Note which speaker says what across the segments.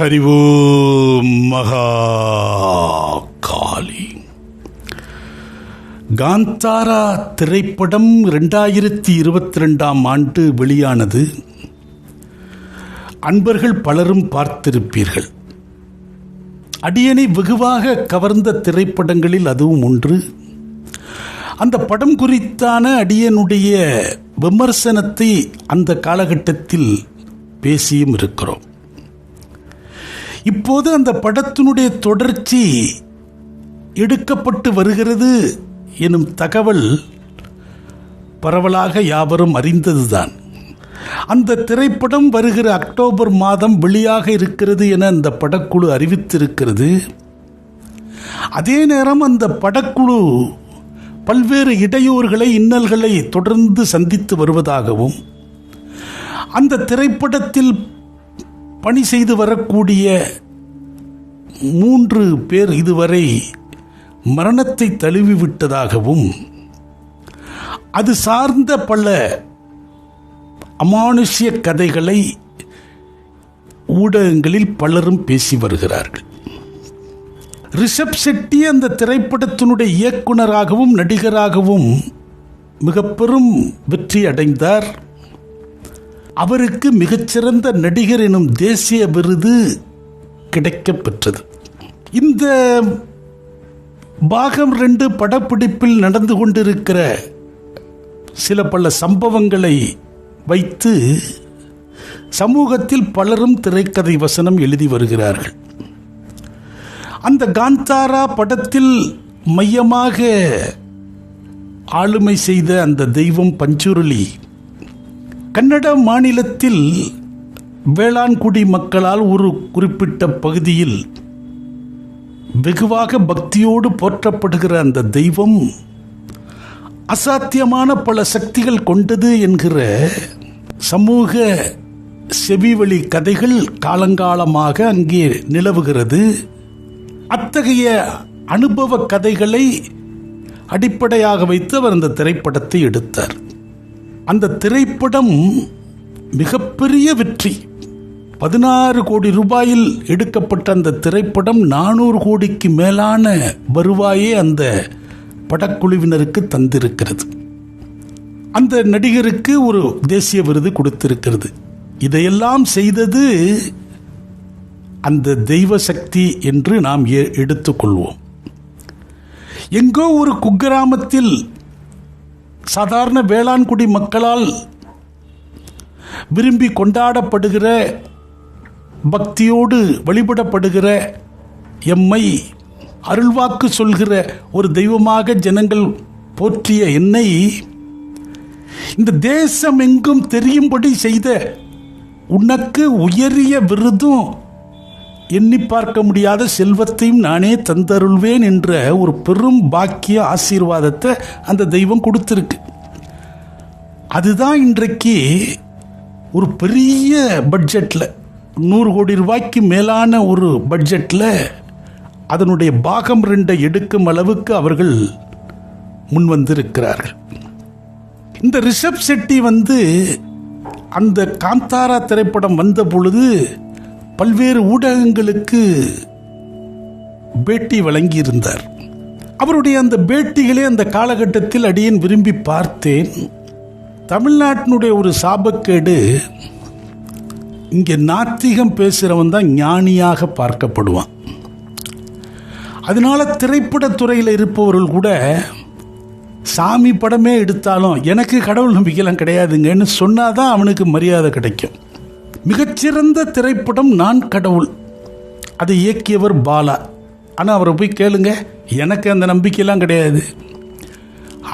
Speaker 1: ஹரிவு மகா காளி காந்தாரா திரைப்படம் ரெண்டாயிரத்தி இருபத்தி ரெண்டாம் ஆண்டு வெளியானது. அன்பர்கள் பலரும் பார்த்திருப்பீர்கள். அடியனை வெகுவாக கவர்ந்த திரைப்படங்களில் அதுவும் ஒன்று. அந்த படம் குறித்தான அடியனுடைய விமர்சனத்தை அந்த காலகட்டத்தில் பேசியும் இருக்கிறோம். இப்போது அந்த படத்தினுடைய தொடர்ச்சி எடுக்கப்பட்டு வருகிறது எனும் தகவல் பரவலாக யாவரும் அறிந்ததுதான். அந்த திரைப்படம் வருகிற அக்டோபர் மாதம் வெளியாக இருக்கிறது என அந்த படக்குழு அறிவித்திருக்கிறது. அதே நேரம் அந்த படக்குழு பல்வேறு இடையூறுகளை இன்னல்களை தொடர்ந்து சந்தித்து வருவதாகவும் அந்த திரைப்படத்தில் பணி செய்து வரக்கூடிய மூன்று பேர் இதுவரை மரணத்தை தழுவி விட்டதாகவும் அது சார்ந்த பல அமானுஷ்ய கதைகளை ஊடகங்களில் பலரும் பேசி வருகிறார்கள். ரிஷப் செட்டி அந்த திரைப்படத்தினுடைய இயக்குனராகவும் நடிகராகவும் மிக பெரும் வெற்றி அடைந்தார். அவருக்கு மிகச்சிறந்த நடிகர் எனும் தேசிய விருது கிடைக்கப்பெற்றது. இந்த பாகம் ரெண்டு படப்பிடிப்பில் நடந்து கொண்டிருக்கிற சில பல சம்பவங்களை வைத்து சமூகத்தில் பலரும் திரைக்கதை வசனம் எழுதி வருகிறார்கள். அந்த காந்தாரா படத்தில் மையமாக ஆளுமை செய்த அந்த தெய்வம் பஞ்சுருளி கன்னட மாநிலத்தில் வேளாண்குடி மக்களால் ஒரு குறிப்பிட்ட பகுதியில் வெகுவாக பக்தியோடு போற்றப்படுகிற அந்த தெய்வம் அசாத்தியமான பல சக்திகள் கொண்டது என்கிற சமூக செவிவழி கதைகள் காலங்காலமாக அங்கே நிலவுகிறது. அத்தகைய அனுபவ கதைகளை அடிப்படையாக வைத்து அவர் அந்த திரைப்படத்தை எடுத்தார். அந்த திரைப்படம் மிகப்பெரிய வெற்றி. பதினாறு கோடி ரூபாயில் எடுக்கப்பட்ட அந்த திரைப்படம் நானூறு கோடிக்கு மேலான வருவாயே அந்த படக்குழுவினருக்கு தந்திருக்கிறது. அந்த நடிகருக்கு ஒரு தேசிய விருது கொடுத்திருக்கிறது. இதையெல்லாம் செய்தது அந்த தெய்வ சக்தி என்று நாம் எ- எடுத்துக்கொள்வோம். எங்கோ ஒரு குக்கிராமத்தில் சாதாரண வேளாண்குடி மக்களால் விரும்பி கொண்டாடப்படுகிற பக்தியோடு வழிபடப்படுகிற எம்மை அருள்வாக்கு சொல்கிற ஒரு தெய்வமாக ஜனங்கள் போற்றிய என்னை இந்த தேசம் எங்கும் தெரியும்படி செய்த உனக்கு உயரிய விருதும் எண்ணி பார்க்க முடியாத செல்வத்தையும் நானே தந்தருள்வேன் என்ற ஒரு பெரும் பாக்கிய ஆசீர்வாதத்தை அந்த தெய்வம் கொடுத்துருக்கு. அதுதான் இன்றைக்கு ஒரு பெரிய பட்ஜெட்டில் நூறு கோடி ரூபாய்க்கு மேலான ஒரு பட்ஜெட்டில் அதனுடைய பாகம் ரெண்டை எடுக்கும் அளவுக்கு அவர்கள் முன் வந்திருக்கிறார்கள். இந்த ரிஷப் செட்டி வந்து அந்த காந்தாரா திரைப்படம் வந்த பொழுது பல்வேறு ஊடகங்களுக்கு பேட்டி வழங்கியிருந்தார். அவருடைய அந்த பேட்டிகளே அந்த காலகட்டத்தில் அடியேன் விரும்பி பார்த்தேன். தமிழ்நாட்டினுடைய ஒரு சாபக்கேடு இங்கே நாத்திகம் பேசுகிறவன் தான் ஞானியாக பார்க்கப்படுவான். அதனால திரைப்படத்துறையில் இருப்பவர்கள் கூட சாமி படமே எடுத்தாலும் எனக்கு கடவுள் நம்பிக்கைலாம் கிடையாதுங்கன்னு சொன்னாதான் அவனுக்கு மரியாதை கிடைக்கும். மிகச்சிறந்த திரைப்படம் நான் கடவுள். அதை இயக்கியவர் பாலா. ஆனால் அவரை போய் கேளுங்க. எனக்கு அந்த நம்பிக்கையெல்லாம் கிடையாது.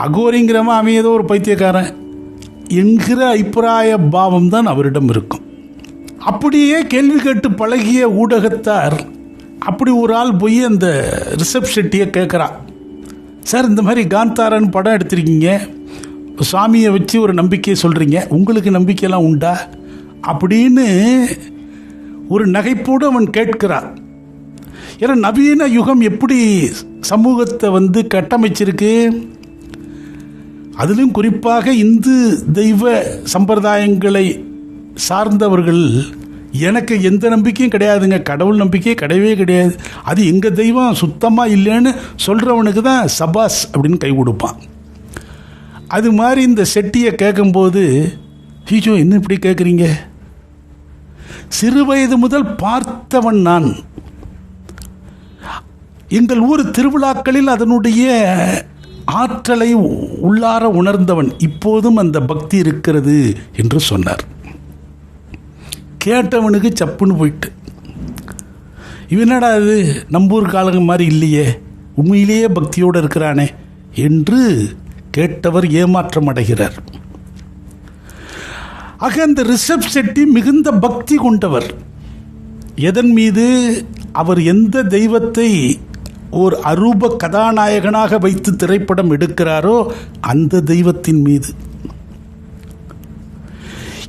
Speaker 1: அகோரிங்கிறவன் அவன் ஏதோ ஒரு பைத்தியக்காரன். என்கிற அபிப்பிராய பாவம் தான் அவரிடம் இருக்கும். அப்படியே கேள்வி கேட்டு பழகிய ஊடகத்தார் அப்படி ஒரு ஆள் போய் அந்த ரிஷப் ஷெட்டியை கேட்குறான் சார் இந்த மாதிரி காந்தாரன் படம் எடுத்திருக்கீங்க. சாமியை வச்சு ஒரு நம்பிக்கையை சொல்கிறீங்க உங்களுக்கு நம்பிக்கையெல்லாம் உண்டா? அப்படின்னு ஒரு நகைப்போடு அவன் கேட்கிறான். ஏன்னா நவீன யுகம் எப்படி சமூகத்தை வந்து கட்டமைச்சிருக்கு? அதிலும் குறிப்பாக இந்து தெய்வ சம்பிரதாயங்களை சார்ந்தவர்கள் எனக்கு எந்த நம்பிக்கையும் கிடையாதுங்க. கடவுள் நம்பிக்கையே கிடையவே கிடையாது. அது எங்கள் தெய்வம் சுத்தமாக இல்லைன்னு சொல்கிறவனுக்கு தான் சபாஸ் அப்படின்னு கை கொடுப்பான். அது மாதிரி இந்த செட்டியை கேட்கும்போது ஹீஜோ என்ன இப்படி கேட்குறீங்க? சிறுவயது முதல் பார்த்தவன் நான். எங்கள் ஊர் திருவிழாக்களில் அதனுடைய ஆற்றலை உள்ளார உணர்ந்தவன் இப்போதும் அந்த பக்தி இருக்கிறது என்று சொன்னார். கேட்டவனுக்கு சப்புன்னு போயிட்டு. இவனடா இது? நம்பூர் காலங்க மாதிரி இல்லையே. உண்மையிலேயே பக்தியோடு இருக்கிறானே என்று கேட்டவர் ஏமாற்றம் அடைகிறார். ஆக அந்த ரிஷப் செட்டி மிகுந்த பக்தி கொண்டவர். எதன் மீது? அவர் எந்த தெய்வத்தை ஒரு அரூப கதாநாயகனாக வைத்து திரைப்படம் எடுக்கிறாரோ அந்த தெய்வத்தின் மீது.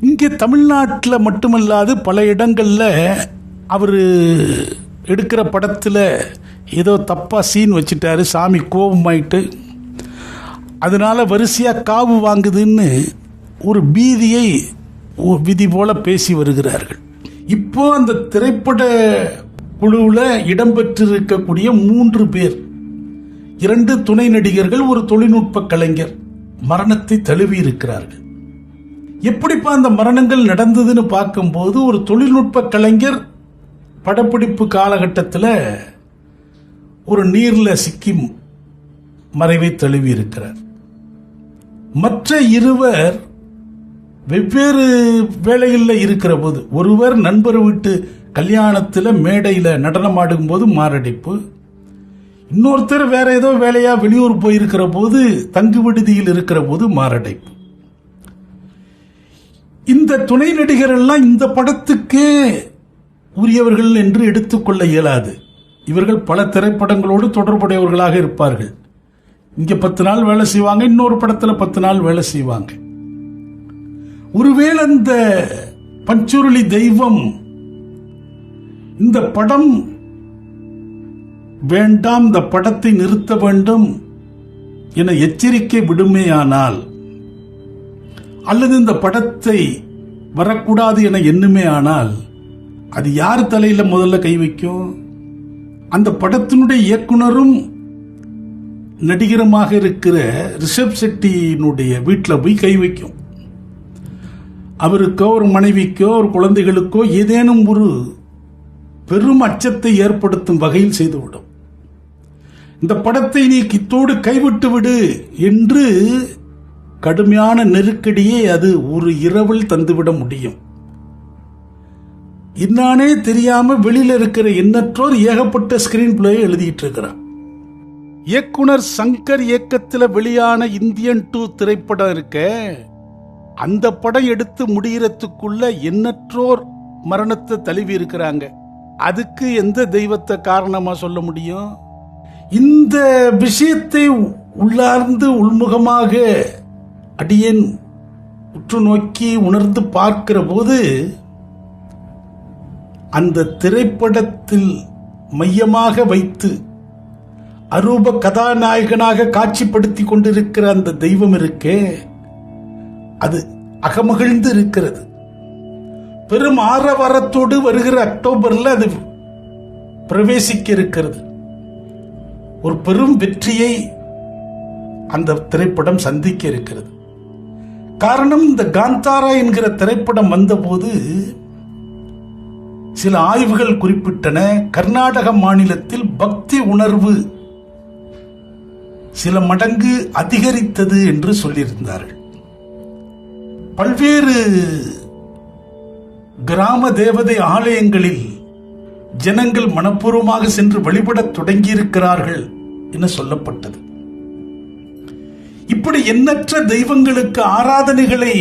Speaker 1: இங்கே தமிழ்நாட்டில் மட்டுமல்லாது பல இடங்களில் அவர் எடுக்கிற படத்தில் ஏதோ தப்பாக சீன் வச்சுட்டாரு சாமி கோபமாயிட்டு. அதனால் வரிசையாக காவு வாங்குதுன்னு ஒரு பீதியை விதி போல பேசி வருகிறார்கள். இப்போ அந்த திரைப்பட குழுவில் இடம்பெற்றிருக்கக்கூடிய மூன்று பேர். இரண்டு துணை நடிகர்கள் ஒரு தொழில்நுட்ப கலைஞர். மரணத்தை தழுவி இருக்கிறார்கள். எப்படிப்பா அந்த மரணங்கள் நடந்ததுன்னு பார்க்கும்போது ஒரு தொழில்நுட்ப கலைஞர் படப்பிடிப்பு காலகட்டத்தில் ஒரு நீரில் சிக்கி மறைவை தழுவி இருக்கிறார். மற்ற இருவர் வெவ்வேறு வேலைகளில் இருக்கிற போது ஒருவர் நண்பர் வீட்டு கல்யாணத்தில் மேடையில் நடனம் போது மாரடைப்பு. இன்னொருத்தர் வேற ஏதோ வேலையா வெளியூர் போயிருக்கிற போது தங்கு விடுதியில் இருக்கிற போது மாரடைப்பு. இந்த துணை நடிகர் எல்லாம் இந்த படத்துக்கே உரியவர்கள் என்று எடுத்துக்கொள்ள இயலாது. இவர்கள் பல திரைப்படங்களோடு தொடர்புடையவர்களாக இருப்பார்கள். இங்கே பத்து நாள் வேலை செய்வாங்க இன்னொரு படத்தில் பத்து நாள் வேலை செய்வாங்க. ஒருவேளை அந்த பஞ்சுருளி தெய்வம் இந்த படம் வேண்டாம் இந்த படத்தை நிறுத்த வேண்டும் என எச்சரிக்கை விடுமேயானால் அல்லது இந்த படத்தை வரக்கூடாது என எண்ணுமே ஆனால் அது யார் தலையில முதல்ல கை வைக்கும்? அந்த படத்தினுடைய இயக்குனரும் நடிகருமாக இருக்கிற ரிஷப் செட்டியினுடைய வீட்டில் போய் கை வைக்கும். அவருக்கோ ஒரு மனைவிக்கோ ஒரு குழந்தைகளுக்கோ ஏதேனும் ஒரு பெரும் அச்சத்தை ஏற்படுத்தும் வகையில் செய்துவிடும். இந்த படத்தை நீ கித்தோடு கைவிட்டு விடு என்று கடுமையான நெருக்கடியை அது ஒரு இரவில் தந்துவிட முடியும். இன்னானே தெரியாம வெளியில இருக்கிற எண்ணற்றோர் ஏகப்பட்ட ஸ்கிரீன் பிளே எழுதிட்டு இருக்கிறான் இயக்குனர் சங்கர் இயக்கத்தில் வெளியான இந்தியன் டூ திரைப்படம் இருக்க. அந்த படம் எடுத்து முடிகிறதுக்குள்ள எண்ணற்றோர் மரணத்தை தழுவி இருக்கிறாங்க. அதுக்கு எந்த தெய்வத்தை காரணமா சொல்ல முடியும்? இந்த விஷயத்தை உள்ளார்ந்து உள்முகமாக அடியேன் உற்று நோக்கி உணர்ந்து பார்க்கிற போது அந்த திரைப்படத்தில் மையமாக வைத்து அரூப கதாநாயகனாக காட்சிப்படுத்தி கொண்டிருக்கிற அந்த தெய்வம் இருக்கே அது அகமகிழ்ந்து இருக்கிறது. பெரும் ஆரவாரத்தோடு வருகிற அக்டோபர்ல அது பிரவேசிக்க இருக்கிறது ஒரு பெரும் வெற்றியை அந்த திரைப்படம் சந்திக்க இருக்கிறது காரணம் இந்த காந்தாரா என்கிற திரைப்படம் வந்தபோது சில ஆய்வுகள் குறிப்பிட்டன. கர்நாடக மாநிலத்தில் பக்தி உணர்வு சில மடங்கு அதிகரித்தது என்று சொல்லியிருந்தார்கள். பல்வேறு கிராம தேவதை ஆலயங்களில் ஜனங்கள் மனப்பூர்வமாக சென்று வழிபடத் தொடங்கியிருக்கிறார்கள் என சொல்லப்பட்டது. இப்படி எண்ணற்ற தெய்வங்களுக்கு ஆராதனைகளை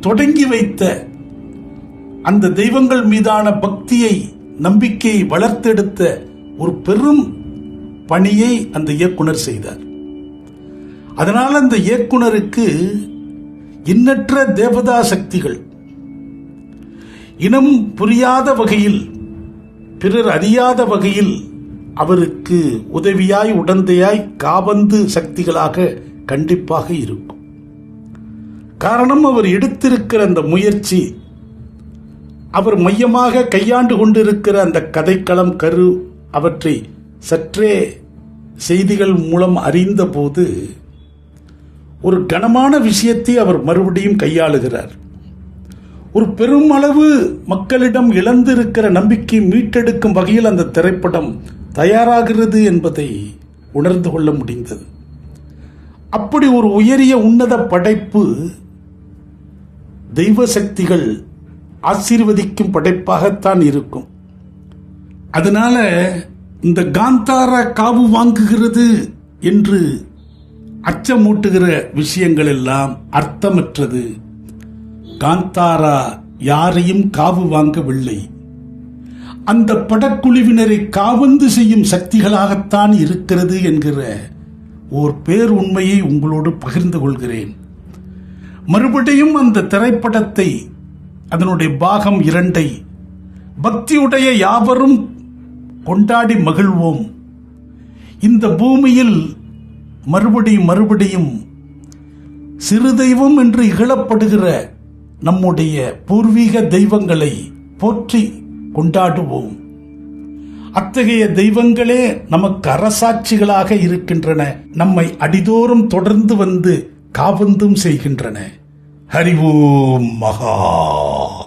Speaker 1: தொடங்கி வைத்த அந்த தெய்வங்கள் மீதான பக்தியை நம்பிக்கையை வளர்த்தெடுத்த ஒரு பெரும் பணியை அந்த இயக்குனர் செய்தார். அதனால் அந்த இயக்குனருக்கு எண்ணற்ற தேவதா சக்திகள். இனம் புரியாத வகையில் பிறர் அறியாத வகையில் அவருக்கு உதவியாய் உடந்தையாய் காபந்து சக்திகளாக கண்டிப்பாக இருக்கும். காரணம் அவர் எடுத்திருக்கிற அந்த முயற்சி அவர் மையமாக கையாண்டு கொண்டிருக்கிற அந்த கதைக்களம் கரு அவற்றை சற்றே செய்திகள் மூலம் அறிந்தபோது ஒரு கனமான விஷயத்தை அவர் மறுபடியும் கையாளுகிறார். ஒரு பெருமளவு மக்களிடம் இழந்திருக்கிற நம்பிக்கை மீட்டெடுக்கும் வகையில் அந்த திரைப்படம் தயாராகிறது என்பதை உணர்ந்து கொள்ள முடிந்தது. அப்படி ஒரு உயரிய உன்னத படைப்பு தெய்வ சக்திகள் ஆசீர்வதிக்கும் படைப்பாகத்தான் இருக்கும். அதனால இந்த காந்தாரா காவு வாங்குகிறது என்று அச்சமூட்டுகிற விஷயங்கள் எல்லாம் அர்த்தமற்றது. காந்தாரா யாரையும் காவு வாங்கவில்லை. அந்த படக்குழுவினரை காவந்து செய்யும் சக்திகளாகத்தான் இருக்கிறது என்கிற ஓர் பேர் உண்மையை உங்களோடு பகிர்ந்து கொள்கிறேன். மறுபடியும் அந்த திரைப்படத்தை அதனுடைய பாகம் இரண்டை பக்தியுடைய யாவரும் கொண்டாடி மகிழ்வோம். இந்த பூமியில் மறுபடியும் மறுபடியும் சிறு தெய்வம் என்று இகழப்படுகிற நம்முடைய பூர்வீக தெய்வங்களை போற்றி கொண்டாடுவோம். அத்தகைய தெய்வங்களே நமக்கு அரசாட்சிகளாக இருக்கின்றன. நம்மை அடிதோறும் தொடர்ந்து வந்து காபந்தும் செய்கின்றன. ஹரி ஓம் மகா.